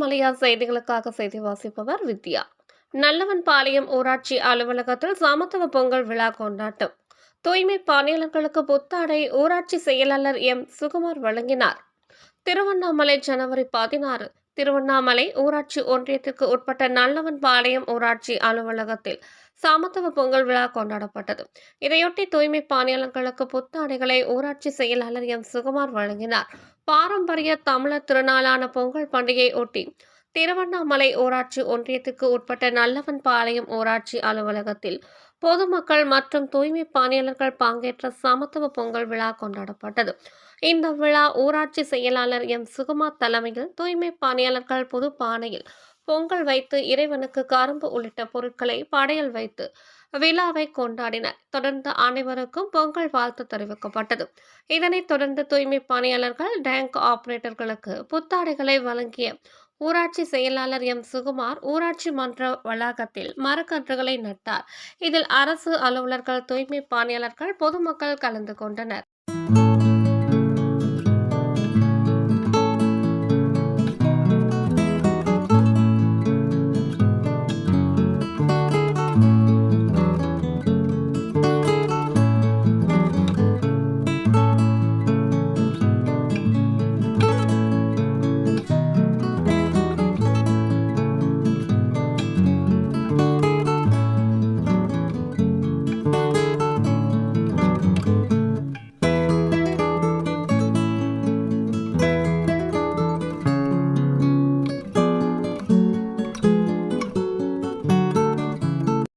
மலையா செய்திகளுக்காக செய்தி வாசிப்பவர் வித்யா. நல்லவன் பாளையம் ஊராட்சி அலுவலகத்தில் சமத்துவ பொங்கல் விழா கொண்டாட்டம். தூய்மை பணியாளர்களுக்கு புத்தாடை ஊராட்சி செயலாளர் எம். சுகுமார் வழங்கினார். திருவண்ணாமலை ஜனவரி பதினாறு. திருவண்ணாமலை ஊராட்சி ஒன்றியத்திற்கு உட்பட்ட நல்லவன் பாளையம் ஊராட்சி அலுவலகத்தில் சமத்துவ பொங்கல் விழா கொண்டாடப்பட்டது. இதையொட்டி தூய்மை பணியாளர்களுக்கு புத்தாடைகளை ஊராட்சி செயலாளர் எம். சுகுமார் வழங்கினார். பாரம்பரிய தமிழர் திருநாளான பொங்கல் பண்டிகையை ஒட்டி திருவண்ணாமலை ஊராட்சி ஒன்றியத்துக்கு உட்பட்ட நல்லவன் பாளையம் ஊராட்சி அலுவலகத்தில் பொதுமக்கள் மற்றும் தூய்மை பணியாளர்கள் பங்கேற்ற சமத்துவ பொங்கல் விழா கொண்டாடப்பட்டது. இந்த விழா ஊராட்சி செயலாளர் எம். சுகுமா தலைமையில் தூய்மை பணியாளர்கள் புது பானையில் பொங்கல் வைத்து இறைவனுக்கு கரும்பு உள்ளிட்ட பொருட்களை படையல் வைத்து விழாவை கொண்டாடினர். தொடர்ந்து அனைவருக்கும் பொங்கல் வாழ்த்து தெரிவிக்கப்பட்டது. இதனைத் தொடர்ந்து தூய்மை பணியாளர்கள் டேங்க் ஆபரேட்டர்களுக்கு புத்தாடைகளை வழங்கிய ஊராட்சி செயலாளர் எம். சுகுமார் ஊராட்சி மன்ற வளாகத்தில் மரக்கன்றுகளை நட்டார். இதில் அரசு அலுவலர்கள் தூய்மை பணியாளர்கள் பொதுமக்கள் கலந்து கொண்டனர்.